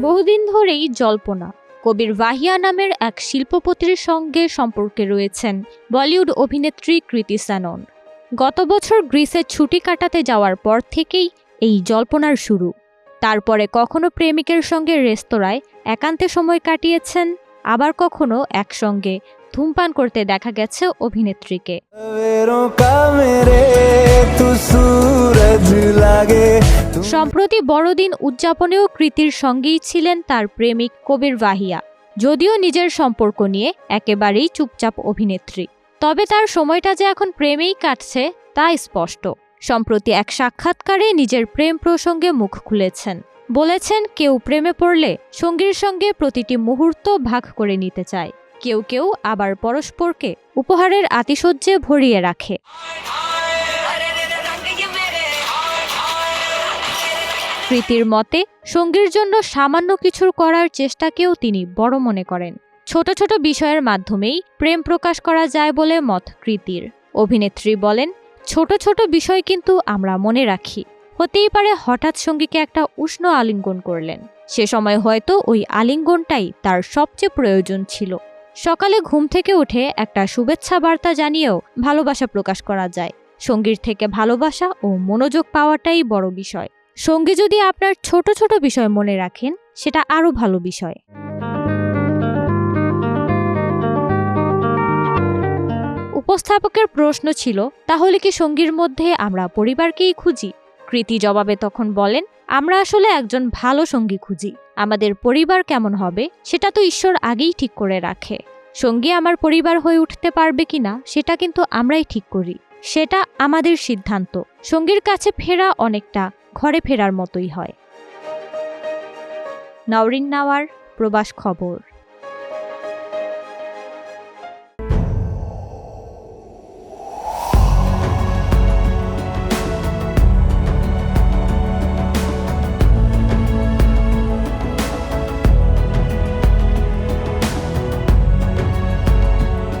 বহুদিন ধরেই জল্পনা কবির ভাহিয়া নামের এক শিল্পপতির সঙ্গে সম্পর্কে রয়েছেন বলিউড অভিনেত্রী কৃতি স্যানন গত বছর গ্রিসে ছুটি কাটাতে যাওয়ার পর থেকেই এই জল্পনার শুরু। তারপরে কখনো প্রেমিকের সঙ্গে রেস্তোরাঁয় একান্তে সময় কাটিয়েছেন আবার কখনো একসঙ্গে ধূমপান করতে দেখা গেছে অভিনেত্রীকে। সম্প্রতি বড়দিন উদযাপনেও কৃতির সঙ্গেই ছিলেন তার প্রেমিক কবির ভাহিয়া যদিও নিজের সম্পর্ক নিয়ে একেবারেই চুপচাপ অভিনেত্রী। তবে তার সময়টা যে এখন প্রেমেই কাটছে, তা স্পষ্ট। সম্প্রতি এক সাক্ষাৎকারে নিজের প্রেম প্রসঙ্গে মুখ খুলেছেন। বলেছেন, কেউ প্রেমে পড়লে সঙ্গীর সঙ্গে প্রতিটি মুহূর্ত ভাগ করে নিতে চায়। কেউ কেউ আবার পরস্পরকে উপহারের আতিশয্যে ভরিয়ে রাখে। কৃতির মতে, সঙ্গীর জন্য সামান্য কিছুর করার চেষ্টাকেও তিনি বড় মনে করেন। ছোট ছোট বিষয়ের মাধ্যমেই প্রেম প্রকাশ করা যায় বলে মত কৃতির। অভিনেত্রী বলেন, ছোট ছোট বিষয় কিন্তু আমরা মনে রাখি। হতেই পারে হঠাৎ সঙ্গীকে একটা উষ্ণ আলিঙ্গন করলেন। সে সময় হয়তো ওই আলিঙ্গনটাই তার সবচেয়ে প্রয়োজন ছিল। সকালে ঘুম থেকে উঠে একটা শুভেচ্ছা বার্তা জানিয়েও ভালোবাসা প্রকাশ করা যায়। সঙ্গীর থেকে ভালোবাসা ও মনোযোগ পাওয়াটাই বড় বিষয়। সঙ্গী যদি আপনার ছোট ছোট বিষয় মনে রাখেন, সেটা আরও ভালো বিষয়। উপস্থাপকের প্রশ্ন ছিল, তাহলে কি সঙ্গীর মধ্যে আমরা পরিবারকেই খুঁজি? কৃতি জবাবে তখন বলেন আমরা আসলে একজন ভালো সঙ্গী খুঁজি। আমাদের পরিবার কেমন হবে, সেটা তো ঈশ্বর আগেই ঠিক করে রাখে। সঙ্গী আমার পরিবার হয়ে উঠতে পারবে কিনা, সেটা কিন্তু আমরাই ঠিক করি। সেটা আমাদের সিদ্ধান্ত। সঙ্গীর কাছে ফেরা অনেকটা ঘরে ফেরার মতোই হয়। নওরিন নাওয়ার, প্রবাস খবর।